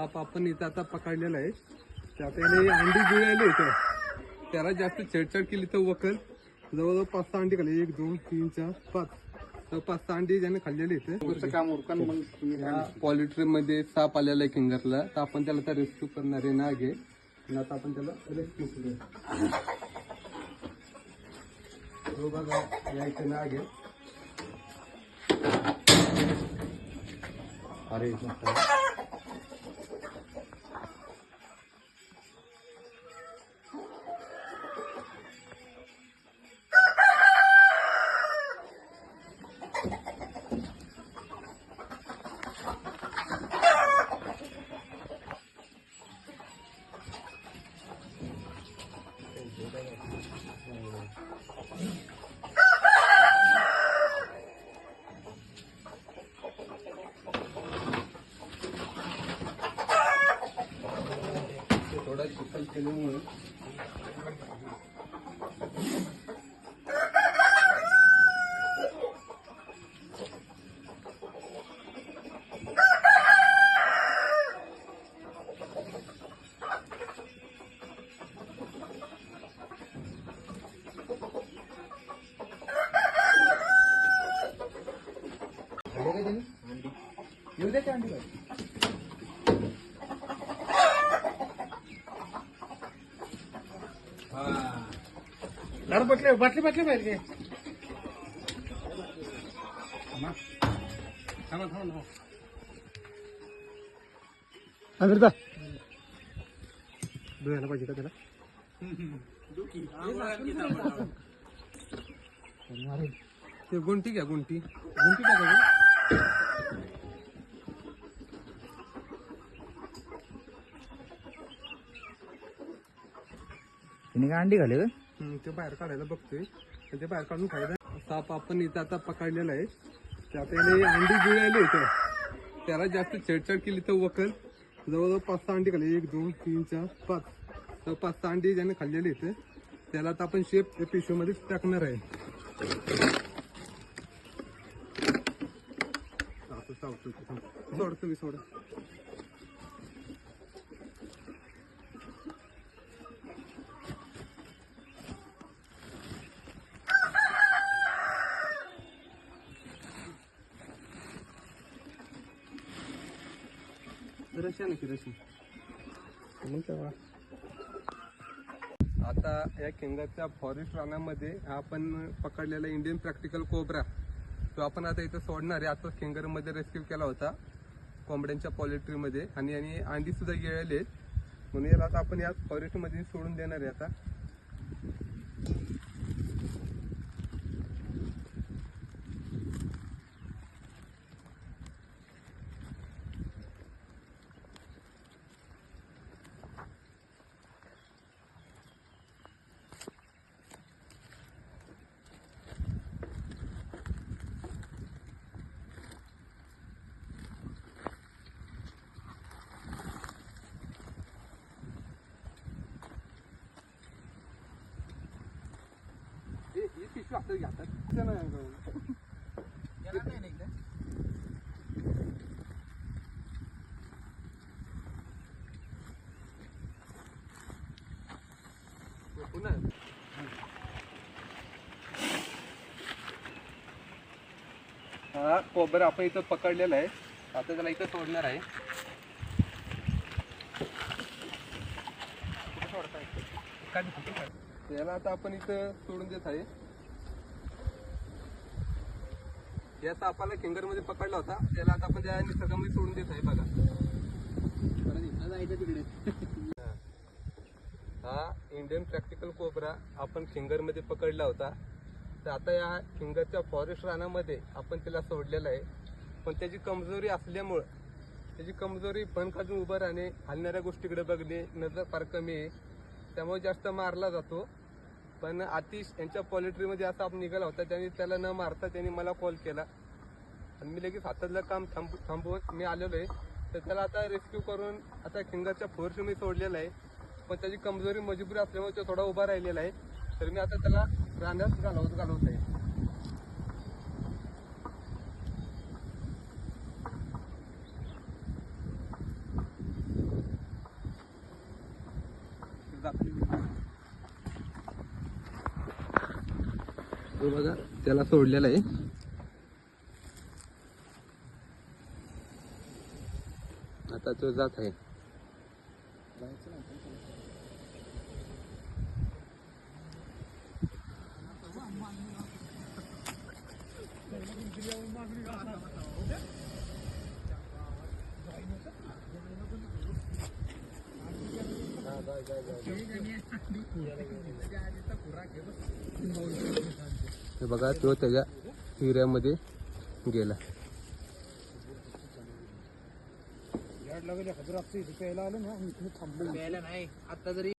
साप आपण इथं आता पकडलेला आहे. तर आता याने अंडी जुळायला इथं. त्याला जास्त छेडछाड केली तर वकल जवळजवळ पाच सहा अंडी खाल्ली. एक दोन तीन चार पाच. तर पाच सहा अंडी ज्याने खाल्लेली इथे. काम उरकन मग पॉलिट्री मध्ये साप आलेला आहे किंगरला. तर आपण त्याला आता रेस्क्यू करणार आहे नाग आहे आणि आता आपण त्याला रेस्क्यू करूया. हो बघा या इथे नाग आहे अरे 개념을 안 돼. 여기다 घे थांबा थांबा थांबा अमिर्ता धुवायला पाहिजे का त्याला ते गुंटी घ्या गुंटी गुंटी टाका तिने काय अंडी घाले हम्म, ते बाहेर काढायला बघतोय. ते बाहेर काढून खायला साप आपण इथं आता पकडलेला आहे. ते आता अंडी जुळायला इथं त्याला जास्त छेडछाड केली तर वकल जवळजवळ पाच सहा अंडी खाल्ली. एक दोन तीन चार पाच. तर पाच सहा अंडी ज्याने खाल्लेली इथे त्याला आता आपण शेप या पिशवीमध्ये टाकणार आहे. सोडतो मी सोड तुम्ही सोडा. आता या केंगाच्या फॉरेस्ट रानामध्ये आपण पकडलेला इंडियन प्रॅक्टिकल कोबरा तो आपण आता इथं सोडणार आहे. आता केंगरमध्ये रेस्क्यू केला होता कोंबड्यांच्या पॉलिट्रीमध्ये आणि यांनी अंडी सुद्धा गिळले म्हणून याला आता आपण या फॉरेस्टमध्ये सोडून देणार आहे आता हे- नाही पुन्हा हा कोबर आपण इथं पकडलेलं आहे. आता त्याला इथं सोडणार आहे. त्याला याला आता आपण इथं सोडून देत आहे. या तापाला किंगरमध्ये पकडला होता त्याला आता आपण त्या निसर्गामध्ये सोडून देत आहे बघा. हा इंडियन प्रॅक्टिकल कोबरा आपण फिंगरमध्ये पकडला होता. तर आता या फिंगरच्या फॉरेस्ट रानामध्ये आपण त्याला सोडलेला आहे. पण त्याची कमजोरी असल्यामुळं त्याची कमजोरी पण खाजून उभं राहणे हलणाऱ्या गोष्टीकडे बघणे नजर फार कमी आहे. त्यामुळे जास्त मारला जातो. पण आतिश यांच्या पॉलिट्रीमध्ये असा आपण निघाला होता त्यांनी त्याला न मारता त्यांनी मला कॉल केला. आणि मी लगेच हातातलं काम थांब थांबवत मी आलेलो आहे. तर त्याला आता रेस्क्यू करून आता खिंगाच्या फोर्स मी सोडलेला आहे. पण त्याची कमजोरी मजबुरी असल्यामुळे तो थोडा उभा राहिलेला आहे. तर मी आता त्याला रांधाच घालवत घालवत आहे. तो बघा त्याला सोडलेला आहे. आता तो जात आहे. हे बघा तो त्याच्या हिऱ्यामध्ये गेला. झाड लागले हजार इथे प्यायला आलं ना इथे थांबलो. प्यायला नाही आता जरी